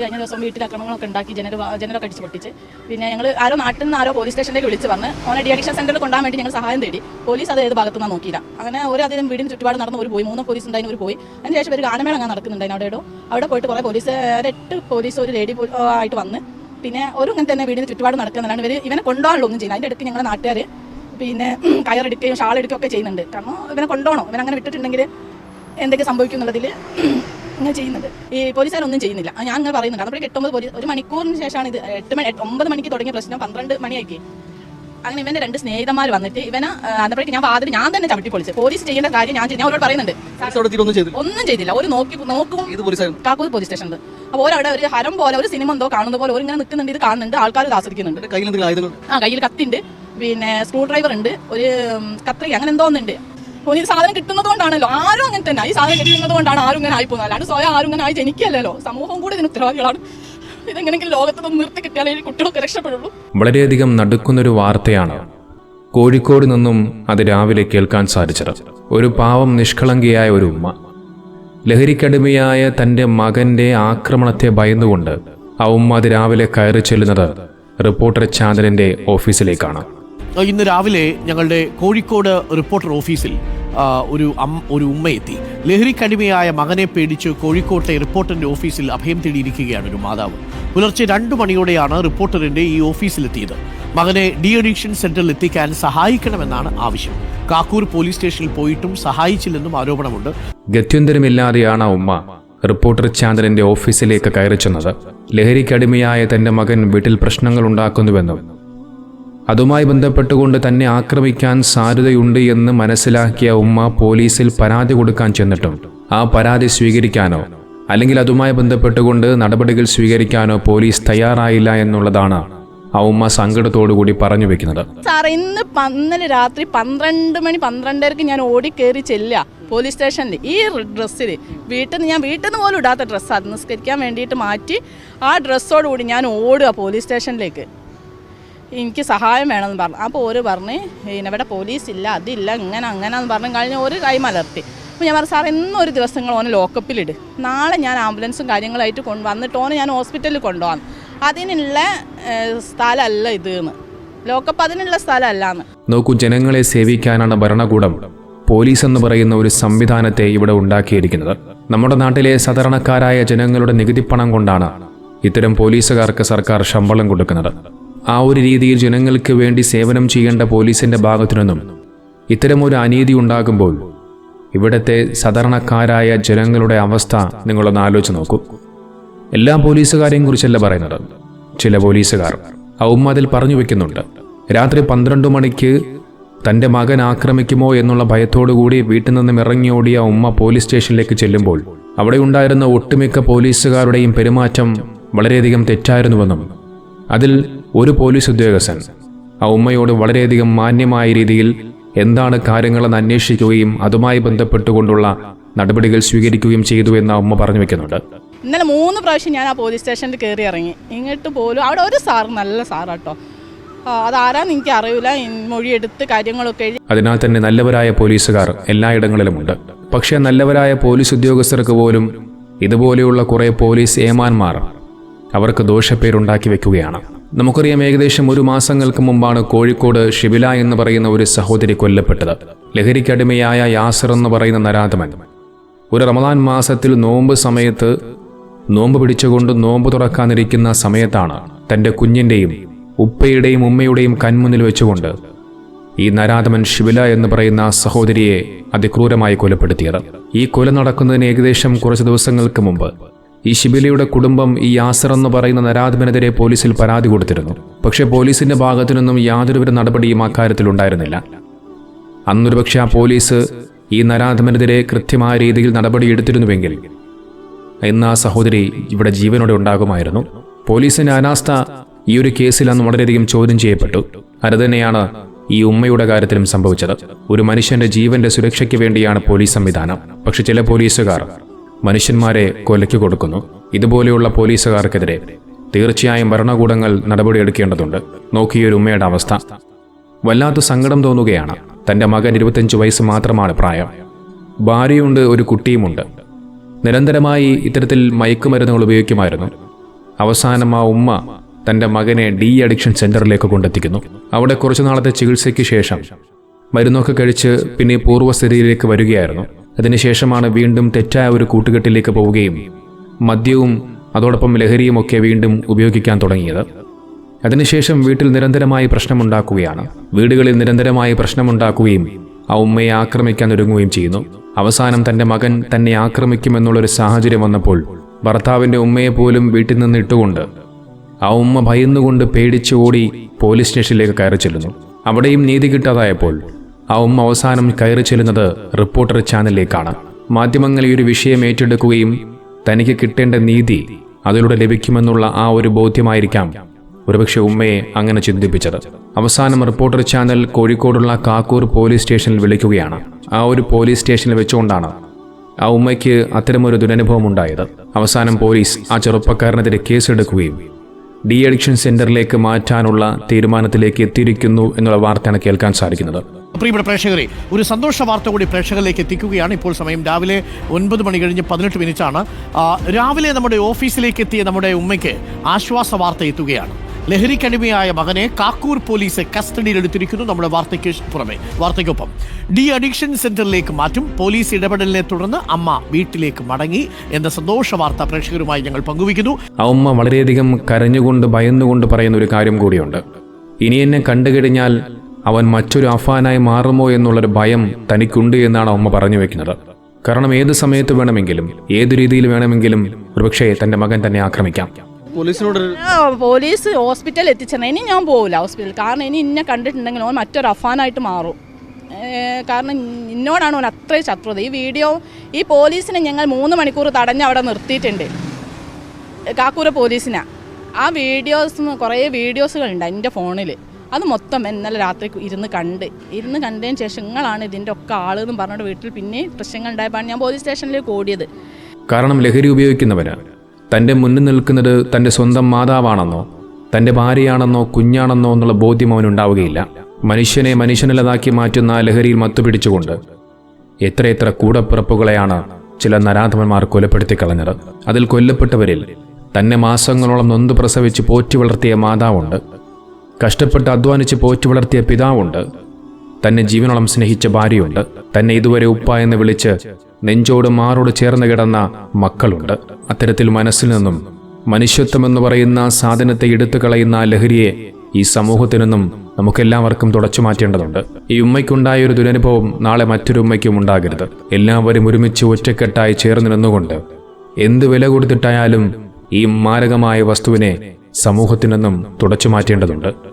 കഴിഞ്ഞ ദിവസം വീട്ടിൽ അക്രമങ്ങളൊക്കെ ഉണ്ടാക്കി ജനൽ ജനലൊക്കെ അടിച്ച് പൊട്ടിച്ച്. പിന്നെ ഞങ്ങൾ ആരോ നാട്ടിൽ നിന്ന് ആരോ പോലീസ് സ്റ്റേഷനിലേക്ക് വിളിച്ച് വന്ന് ഓനെ ഡി അഡിക്ഷൻ സെന്ററിൽ കൊണ്ടാൻ വേണ്ടി ഞങ്ങൾ സഹായം തേടി. പോലീസ് അത് ഏത് ഭാഗത്തു നിന്നാണ് നോക്കിയില്ല. അങ്ങനെ ഒരു അധികം വീടിന് ചുറ്റുപാട് നടന്ന് ഒരു പോയി മൂന്ന് പോലീസ് ഉണ്ടായിരുന്നു ഒരു പോയി. അതിന് ശേഷം ഒരു ഗാനമേള അങ്ങനെ നടക്കുന്നുണ്ടായിരുന്നു അവിടെ ഇടോ അവിടെ പോയിട്ട് കുറേ പോലീസ് എട്ട് പോലീസ് ഒരു ലേഡി ആയിട്ട് വന്ന്. പിന്നെ ഒരു ഇങ്ങനെ തന്നെ വീടിന് ചുറ്റുപാട് നടക്കുന്നതാണ് ഇവർ ഇവനെ കൊണ്ടുപോകാനുള്ള ഒന്നും ചെയ്യുന്നത് അതിന്റെ ഇടയ്ക്ക് ഞങ്ങളുടെ നാട്ടുകാർ പിന്നെ കയറെടുക്കുകയും ഷാൾ എടുക്കുകയൊക്കെ ചെയ്യുന്നുണ്ട്. കാരണം ഇവനെ കൊണ്ടുപോകണം. ഇവനങ്ങനെ വിട്ടിട്ടുണ്ടെങ്കിൽ എന്തൊക്കെ സംഭവിക്കും എന്നുള്ളതിൽ ഇങ്ങനെ ചെയ്യുന്നത്. ഈ പോലീസുകാരൊന്നും ചെയ്യുന്നില്ല. ഞാൻ അങ്ങനെ പറയുന്നുണ്ട് അപ്പോൾ എട്ടൊമ്പത് പോലീസ് ഒരു മണിക്കൂറിന് ശേഷമാണ് ഇത് എട്ട് മണി ഒമ്പത് മണിക്ക് തുടങ്ങിയ പ്രശ്നം പന്ത്രണ്ട് മണിയാക്കി അങ്ങനെ ഇവന്റെ രണ്ട് സ്നേഹിതന്മാർ വന്നിട്ട് ഇവനെ അന്നപ്പോഴേക്ക് ഞാൻ വാതിൽ ഞാൻ തന്നെ ചവിട്ടി പൊളിച്ച്. പോലീസ് ചെയ്യേണ്ട കാര്യം ഞാൻ ഞാൻ അവരോട് പറയുന്നുണ്ട്. അവിടെ ഒന്നും ചെയ്തില്ല. ഒന്നും ചെയ്തില്ല. ഒരു നോക്കി നോക്കും കാക്കൂർ പോലീസ് സ്റ്റേഷനിൽ അപ്പോൾ ഓരോടെ ഒരു ഹരം പോലെ ഒരു സിനിമ എന്തോ കാണുന്ന പോലെ ഒരു ഇങ്ങനെ നിൽക്കുന്നുണ്ട്. ഇത് കാണുന്നുണ്ട്. ആൾക്കാർ ആസ്വദിക്കുന്നുണ്ട്. ആ കയ്യിൽ കത്തിണ്ട്. പിന്നെ സ്ക്രൂ ഡ്രൈവർ ഉണ്ട്. ഒരു കത്രിക അങ്ങനെ എന്തോ ഒന്നുണ്ട്. അപ്പോൾ ഈ സാധനം കിട്ടുന്നത് കൊണ്ടാണല്ലോ ആരും അങ്ങനെ തന്നെ. ഈ സാധനം കിട്ടുന്നത് കൊണ്ടാണ് ആരും ഇങ്ങനെ ആയി പോകുന്നത് അല്ലാണ്ട് സ്വയം ആരും ഇങ്ങനെ ആയി ജനിക്കല്ലോ സമൂഹം കൂടി ഇതിന് ഉത്തരവാദികളാണ്. ഇതെങ്ങനെങ്കിലും ലോകത്തൊന്നും നിർത്തി കിട്ടിയാലേ കുട്ടികളൊക്കെ രക്ഷപ്പെടുള്ളൂ. വളരെയധികം നടുക്കുന്നൊരു വാർത്തയാണ് കോഴിക്കോട് നിന്നും അത് രാവിലെ കേൾക്കാൻ സാധിച്ചത്. ഒരു പാവം നിഷ്കളങ്കിയായ ഒരു ഉമ്മ. ലഹരിക്കടിമയായ തന്റെ മകന്റെ ആക്രമണത്തെ ഭയന്നുകൊണ്ട് ആ ഉമ്മ അത് രാവിലെ കയറി ചെല്ലുന്നത് റിപ്പോർട്ടർ ചാനലിന്റെ ഓഫീസിലേക്കാണ്. ഇന്ന് രാവിലെ ഞങ്ങളുടെ കോഴിക്കോട് റിപ്പോർട്ടർ ഓഫീസിൽ ഒരു ഒരു ഉമ്മ എത്തി ലഹരിക്കടിമയായ മകനെ പേടിച്ച് കോഴിക്കോട്ടെ റിപ്പോർട്ടറിന്റെ ഓഫീസിൽ അഭയം തേടിയിരിക്കുകയാണ് ഒരു മാതാവ്. പുലർച്ചെ രണ്ടു മണിയോടെയാണ് റിപ്പോർട്ടറിന്റെ ഈ ഓഫീസിലെത്തിയത്. മകനെ ഡി അഡിക്ഷൻ സെന്ററിൽ എത്തിക്കാൻ സഹായിക്കണമെന്നാണ് ആവശ്യം. കാക്കൂർ പോലീസ് സ്റ്റേഷനിൽ പോയിട്ടും സഹായിച്ചില്ലെന്നും ആരോപണമുണ്ട്. ഗത്യന്തരമില്ലാതെയാണ് ഉമ്മ റിപ്പോർട്ടർ ചാനലിന്റെ ഓഫീസിലേക്ക് കയറി ചെന്നത്. ലഹരിക്കടിമയായ തന്റെ മകൻ വീട്ടിൽ പ്രശ്നങ്ങൾ ഉണ്ടാക്കുന്നുവെന്നും അതുമായി ബന്ധപ്പെട്ടുകൊണ്ട് തന്നെ ആക്രമിക്കാൻ സാധ്യതയുണ്ട് എന്ന് മനസ്സിലാക്കിയ ഉമ്മ പോലീസിൽ പരാതി കൊടുക്കാൻ ചെന്നിട്ടും ആ പരാതി സ്വീകരിക്കാനോ അല്ലെങ്കിൽ അതുമായി ബന്ധപ്പെട്ടുകൊണ്ട് നടപടികൾ സ്വീകരിക്കാനോ പോലീസ് തയ്യാറായില്ല എന്നുള്ളതാണ് ആ ഉമ്മ സങ്കടത്തോടുകൂടി പറഞ്ഞു വെക്കുന്നത്. സാർ ഇന്ന് ഇന്നലെ രാത്രി പന്ത്രണ്ട് മണി പന്ത്രണ്ടരക്ക് ഞാൻ ഓടി കയറി ചെല്ലുക പോലീസ് സ്റ്റേഷനിൽ ഈ ഡ്രസ്സിൽ വീട്ടിൽ നിന്ന് ഞാൻ വീട്ടിൽ നിന്ന് പോലും ഇടാത്ത ഡ്രസ്സ്. അത് നിസ്കരിക്കാൻ വേണ്ടിയിട്ട് മാറ്റി ആ ഡ്രസ്സോടുകൂടി ഞാൻ ഓടുക പോലീസ് സ്റ്റേഷനിലേക്ക്. എനിക്ക് സഹായം വേണമെന്ന് പറഞ്ഞു. അപ്പോൾ ഒരു പറഞ്ഞ് പിന്നെ ഇവിടെ പോലീസ് ഇല്ല അതില്ല ഇങ്ങനെ അങ്ങനെ എന്ന് പറഞ്ഞു കഴിഞ്ഞ് ഒരു കൈ മലർത്തി. അപ്പോൾ ഞാൻ പറഞ്ഞു സാർ ഇന്നൊരു ഒരു ദിവസങ്ങൾ ഓനെ ലോക്കപ്പിലിട് നാളെ ഞാൻ ആംബുലൻസും കാര്യങ്ങളായിട്ട് കൊണ്ട് വന്നിട്ട് ഓനെ ഞാൻ ഹോസ്പിറ്റലിൽ കൊണ്ടുപോകാം അതിനുള്ള സ്ഥലമല്ല ഇത് എന്ന് ലോക്കപ്പ് അതിനുള്ള സ്ഥലമല്ല എന്ന് നോക്കൂ ജനങ്ങളെ സേവിക്കാനാണ് ഭരണകൂടം. പോലീസ് എന്ന് പറയുന്ന ഒരു സംവിധാനത്തെ ഇവിടെ ഉണ്ടാക്കിയിരിക്കുന്നത്. നമ്മുടെ നാട്ടിലെ സാധാരണക്കാരായ ജനങ്ങളുടെ നികുതിപ്പണം കൊണ്ടാണ് ഇത്തരം പോലീസുകാർക്ക് സർക്കാർ ശമ്പളം കൊടുക്കുന്നത്. ആ ഒരു രീതിയിൽ ജനങ്ങൾക്ക് വേണ്ടി സേവനം ചെയ്യേണ്ട പോലീസിന്റെ ഭാഗത്തു നിന്നും ഇത്തരം ഒരു അനീതി ഉണ്ടാകുമ്പോൾ ഇവിടുത്തെ സാധാരണക്കാരായ ജനങ്ങളുടെ അവസ്ഥ നിങ്ങളൊന്ന് ആലോചിച്ച് നോക്കൂ. എല്ലാ പോലീസുകാരെയും കുറിച്ചല്ല പറയുന്നത്. ചില പോലീസുകാർ ആ ഉമ്മ അതിൽ പറഞ്ഞു വെക്കുന്നുണ്ട്. രാത്രി പന്ത്രണ്ട് മണിക്ക് തന്റെ മകൻ ആക്രമിക്കുമോ എന്നുള്ള ഭയത്തോടുകൂടി വീട്ടിൽ നിന്നും ഇറങ്ങിയോടിയ ഉമ്മ പോലീസ് സ്റ്റേഷനിലേക്ക് ചെല്ലുമ്പോൾ അവിടെ ഉണ്ടായിരുന്ന ഒട്ടുമിക്ക പോലീസുകാരുടെയും പെരുമാറ്റം വളരെയധികം തെറ്റായിരുന്നുവെന്നും അതിൽ ഒരു പോലീസ് ഉദ്യോഗസ്ഥൻ ആ ഉമ്മയോട് വളരെയധികം മാന്യമായ രീതിയിൽ എന്താണ് കാര്യങ്ങളെന്ന് അന്വേഷിക്കുകയും അതുമായി ബന്ധപ്പെട്ടുകൊണ്ടുള്ള നടപടികൾ സ്വീകരിക്കുകയും ചെയ്തു എന്ന് ഉമ്മ പറഞ്ഞു വെക്കുന്നുണ്ട്. ഇന്നലെ മൂന്ന് പ്രാവശ്യം ഞാൻ ആ പോലീസ് സ്റ്റേഷനിൽ കയറി ഇറങ്ങി. ഇങ്ങോട്ട് പോലും അവിടെ ഒരു സാർ നല്ല സാറാട്ടോ. അതാരാന്ന് എനിക്ക് അറിയില്ല. മൊഴിയെടുത്ത് കാര്യങ്ങളൊക്കെ എഴുതി അതിനാൽ തന്നെ നല്ലവരായ പോലീസുകാർ എല്ലായിടങ്ങളിലുമുണ്ട് പക്ഷേ നല്ലവരായ പോലീസ് ഉദ്യോഗസ്ഥർക്ക് പോലും ഇതുപോലെയുള്ള കുറേ പോലീസ് ഏമാന്മാർ അവർക്ക് ദോഷപ്പേരുണ്ടാക്കി വെക്കുകയാണ്. നമുക്കറിയാം ഏകദേശം ഒരു മാസങ്ങൾക്ക് മുമ്പാണ് കോഴിക്കോട് ഷിബില എന്ന് പറയുന്ന ഒരു സഹോദരി കൊല്ലപ്പെട്ടത്. ലഹരിക്കടിമയായ യാസർ എന്ന് പറയുന്ന നരാധമൻ. ഒരു റമദാൻ മാസത്തിൽ നോമ്പ് സമയത്ത് നോമ്പ് പിടിച്ചുകൊണ്ട് നോമ്പ് തുറക്കാനിരിക്കുന്ന സമയത്താണ് തന്റെ കുഞ്ഞിന്റെയും ഉപ്പയുടെയും ഉമ്മയുടെയും കൺമുന്നിൽ വെച്ചുകൊണ്ട് ഈ നരാധമൻ ഷിബില എന്ന് പറയുന്ന സഹോദരിയെ അതിക്രൂരമായി കൊലപ്പെടുത്തിയത്. ഈ കൊല നടക്കുന്നതിന് ഏകദേശം കുറച്ച് ദിവസങ്ങൾക്ക് മുമ്പ് ഈ ശിബിലയുടെ കുടുംബം ഈ യാസർ എന്ന് പറയുന്ന നരാധമനെതിരെ പോലീസിൽ പരാതി കൊടുത്തിരുന്നു. പക്ഷേ പോലീസിന്റെ ഭാഗത്തു നിന്നും യാതൊരുവിധ നടപടിയും അക്കാര്യത്തിൽ ഉണ്ടായിരുന്നില്ല. അന്നൊരു പക്ഷേ ആ പോലീസ് ഈ നരാധമനെതിരെ കൃത്യമായ രീതിയിൽ നടപടിയെടുത്തിരുന്നുവെങ്കിൽ ഇന്ന് ആ സഹോദരി ഇവിടെ ജീവനോടെ ഉണ്ടാകുമായിരുന്നു. പോലീസിന്റെ അനാസ്ഥ ഈ ഒരു കേസിൽ അന്ന് വളരെയധികം ചോദ്യം ചെയ്യപ്പെട്ടു. അത് തന്നെയാണ് ഈ ഉമ്മയുടെ കാര്യത്തിലും സംഭവിച്ചത്. ഒരു മനുഷ്യന്റെ ജീവന്റെ സുരക്ഷയ്ക്ക് വേണ്ടിയാണ് പോലീസ് സംവിധാനം. പക്ഷെ ചില പോലീസുകാർ മനുഷ്യന്മാരെ കൊലയ്ക്ക് കൊടുക്കുന്നു. ഇതുപോലെയുള്ള പോലീസുകാർക്കെതിരെ തീർച്ചയായും ഭരണകൂടങ്ങൾ നടപടിയെടുക്കേണ്ടതുണ്ട്. നോക്കിയൊരു ഉമ്മയുടെ അവസ്ഥ. വല്ലാത്ത സങ്കടം തോന്നുകയാണ്. തന്റെ മകൻ ഇരുപത്തഞ്ച് വയസ്സ് മാത്രമാണ് പ്രായം. ഭാര്യയുണ്ട് ഒരു കുട്ടിയുമുണ്ട്. നിരന്തരമായി ഇത്തരത്തിൽ മയക്കുമരുന്നുകൾ ഉപയോഗിക്കുമായിരുന്നു. അവസാനം ആ ഉമ്മ തന്റെ മകനെ ഡി അഡിക്ഷൻ സെന്ററിലേക്ക് കൊണ്ടെത്തിക്കുന്നു. അവിടെ കുറച്ചു നാളത്തെ ചികിത്സയ്ക്ക് ശേഷം മരുന്നൊക്കെ കഴിച്ച് പിന്നെ പൂർവസ്ഥിതിയിലേക്ക് വരികയായിരുന്നു. അതിനുശേഷമാണ് വീണ്ടും തെറ്റായ ഒരു കൂട്ടുകെട്ടിലേക്ക് പോവുകയും മദ്യവും അതോടൊപ്പം ലഹരിയും ഒക്കെ വീണ്ടും ഉപയോഗിക്കാൻ തുടങ്ങിയത്. അതിനുശേഷം വീട്ടിൽ നിരന്തരമായി പ്രശ്നമുണ്ടാക്കുകയാണ്. വീടുകളിൽ നിരന്തരമായി പ്രശ്നമുണ്ടാക്കുകയും ആ ഉമ്മയെ ആക്രമിക്കാൻ ഒരുങ്ങുകയും ചെയ്യുന്നു. അവസാനം തന്റെ മകൻ തന്നെ ആക്രമിക്കുമെന്നുള്ളൊരു സാഹചര്യം വന്നപ്പോൾ ഭർത്താവിന്റെ ഉമ്മയെ പോലും വീട്ടിൽ നിന്ന് ഇട്ടുകൊണ്ട് ആ ഉമ്മ ഭയന്നുകൊണ്ട് പേടിച്ച് ഓടി പോലീസ് സ്റ്റേഷനിലേക്ക് കയറി ചെല്ലുന്നു. അവിടെയും നീതി കിട്ടാതായപ്പോൾ ആ ഉമ്മ അവസാനം കയറി ചെല്ലുന്നത് റിപ്പോർട്ടർ ചാനലിലേക്കാണ്. മാധ്യമങ്ങൾ ഈ ഒരു വിഷയം ഏറ്റെടുക്കുകയും തനിക്ക് കിട്ടേണ്ട നീതി അതിലൂടെ ലഭിക്കുമെന്നുള്ള ആ ഒരു ബോധ്യമായിരിക്കാം ഒരുപക്ഷെ ഉമ്മയെ അങ്ങനെ ചിന്തിപ്പിച്ചത്. അവസാനം റിപ്പോർട്ടർ ചാനൽ കോഴിക്കോടുള്ള കാക്കൂർ പോലീസ് സ്റ്റേഷനിൽ വിളിക്കുകയാണ്. ആ ഒരു പോലീസ് സ്റ്റേഷനിൽ വെച്ചുകൊണ്ടാണ് ആ ഉമ്മയ്ക്ക് അത്തരമൊരു ദുരനുഭവം ഉണ്ടായത്. അവസാനം പോലീസ് ആ ചെറുപ്പക്കാരനെതിരെ കേസെടുക്കുകയും ഡി അഡിക്ഷൻ സെന്ററിലേക്ക് മാറ്റാനുള്ള തീരുമാനത്തിലേക്ക് എത്തിയിരിക്കുന്നു എന്നുള്ള വാർത്തയാണ് കേൾക്കാൻ സാധിക്കുന്നത്. പ്രിയപ്പെട്ട പ്രേക്ഷകരെ ഒരു സന്തോഷ വാർത്ത കൂടി പ്രേക്ഷകരിലേക്ക് എത്തിക്കുകയാണ്. ഇപ്പോൾ സമയം രാവിലെ ഒൻപത് മണി കഴിഞ്ഞ് പതിനെട്ട് മിനിറ്റാണ്. രാവിലെ നമ്മുടെ ഓഫീസിലേക്ക് എത്തിയ നമ്മുടെ ഉമ്മയ്ക്ക് ആശ്വാസ വാർത്ത എത്തുകയാണ്. ലഹരിക്കടിമയായ മകനെ കാക്കൂർ പോലീസ് കസ്റ്റഡിയിലെടുത്തിരിക്കുന്നു നമ്മുടെ വാർത്തയ്ക്ക് പുറമെ. വാർത്തയ്ക്കൊപ്പം ഡി അഡിക്ഷൻ സെന്ററിലേക്ക് മാറ്റും. പോലീസ് ഇടപെടലിനെ തുടർന്ന് അമ്മ വീട്ടിലേക്ക് മടങ്ങി എന്ന സന്തോഷ വാർത്ത പ്രേക്ഷകരുമായി ഞങ്ങൾ പങ്കുവയ്ക്കുന്നു. ആ ഉമ്മ വളരെയധികം കരഞ്ഞുകൊണ്ട് ഭയന്നുകൊണ്ട് പറയുന്ന ഒരു കാര്യം കൂടിയുണ്ട്. ഇനി എന്നെ കണ്ടുകഴിഞ്ഞാൽ അവൻ മറ്റൊരു അഫാനായി മാറുമോ എന്നുള്ളൊരു ഭയം തനിക്കുണ്ട് എന്നാണ് അമ്മ പറഞ്ഞു വെക്കുന്നത്. കാരണം ഏത് സമയത്ത് വേണമെങ്കിലും ഏത് രീതിയിൽ വേണമെങ്കിലും ഒരുപക്ഷെ തന്റെ മകൻ തന്നെ ആക്രമിക്കാം. പോലീസിനോട് പോലീസ് ഹോസ്പിറ്റലിൽ എത്തിച്ചെന്നെ. ഇനി ഞാൻ പോകില്ല ഹോസ്പിറ്റലിൽ. കാരണം ഇനി ഇന്നെ കണ്ടിട്ടുണ്ടെങ്കിൽ ഓൻ മറ്റൊരു അഫാനായിട്ട് മാറും. കാരണം എന്നോടാണ് ഓൻ അത്രയും ശത്രുത. ഈ വീഡിയോ ഈ പോലീസിനെ ഞങ്ങൾ മൂന്ന് മണിക്കൂർ തടഞ്ഞ് അവിടെ നിർത്തിയിട്ടുണ്ട്. കാക്കൂര പോലീസിനാ. ആ വീഡിയോസ് കുറേ വീഡിയോസുകളുണ്ട് എന്റെ ഫോണിൽ അത് മൊത്തം ഇന്നലെ രാത്രി ഇരുന്ന് കണ്ട്. ഇരുന്ന് കണ്ടതിന് ശേഷം നിങ്ങളാണ് ഇതിന്റെ ഒക്കെ ആളെന്ന് പറഞ്ഞിട്ട് വീട്ടിൽ പിന്നെ പ്രശ്നങ്ങൾ ഉണ്ടായപ്പോൾ ഞാൻ പോലീസ് സ്റ്റേഷനിലേക്ക് ഓടിയത്. കാരണം ലഹരി ഉപയോഗിക്കുന്നവന് തന്റെ മുന്നിൽ നിൽക്കുന്നത് തന്റെ സ്വന്തം മാതാവാണെന്നോ തന്റെ ഭാര്യയാണെന്നോ കുഞ്ഞാണെന്നോ എന്നുള്ള ബോധ്യം അവനുണ്ടാവുകയില്ല മനുഷ്യനെ മനുഷ്യനല്ലതാക്കി മാറ്റുന്ന ലഹരിയിൽ മത്തുപിടിച്ചുകൊണ്ട് എത്രയെത്ര കൂടപ്പിറപ്പുകളെയാണ് ചില നരാധമന്മാർ കൊലപ്പെടുത്തി കളഞ്ഞത്. അതിൽ കൊല്ലപ്പെട്ടവരിൽ തന്നെ മാസങ്ങളോളം നൊന്ത് പ്രസവിച്ച് പോറ്റി വളർത്തിയ മാതാവുണ്ട്. കഷ്ടപ്പെട്ട് അധ്വാനിച്ച് പോറ്റി വളർത്തിയ പിതാവുണ്ട്. തന്നെ ജീവനോളം സ്നേഹിച്ച ഭാര്യയുണ്ട്. തന്നെ ഇതുവരെ ഉപ്പ എന്ന് വിളിച്ച് നെഞ്ചോട് മാറോട് ചേർന്ന് കിടന്ന മക്കളുണ്ട്. അത്തരത്തിൽ മനസ്സിൽ നിന്നും മനുഷ്യത്വം എന്ന് പറയുന്ന സാധനത്തെ എടുത്തു കളയുന്ന ലഹരിയെ ഈ സമൂഹത്തിൽ നിന്നും നമുക്കെല്ലാവർക്കും തുടച്ചു മാറ്റേണ്ടതുണ്ട്. ഈ ഉമ്മയ്ക്കുണ്ടായ ഒരു ദുരനുഭവം നാളെ മറ്റൊരു ഉമ്മയ്ക്കും ഉണ്ടാകരുത്. എല്ലാവരും ഒരുമിച്ച് ഒറ്റക്കെട്ടായി ചേർന്ന് നിന്നുകൊണ്ട് എന്ത് വില കൊടുത്തിട്ടായാലും ഈ മാരകമായ വസ്തുവിനെ സമൂഹത്തിൽ നിന്നും തുടച്ചു മാറ്റേണ്ടതുണ്ട്.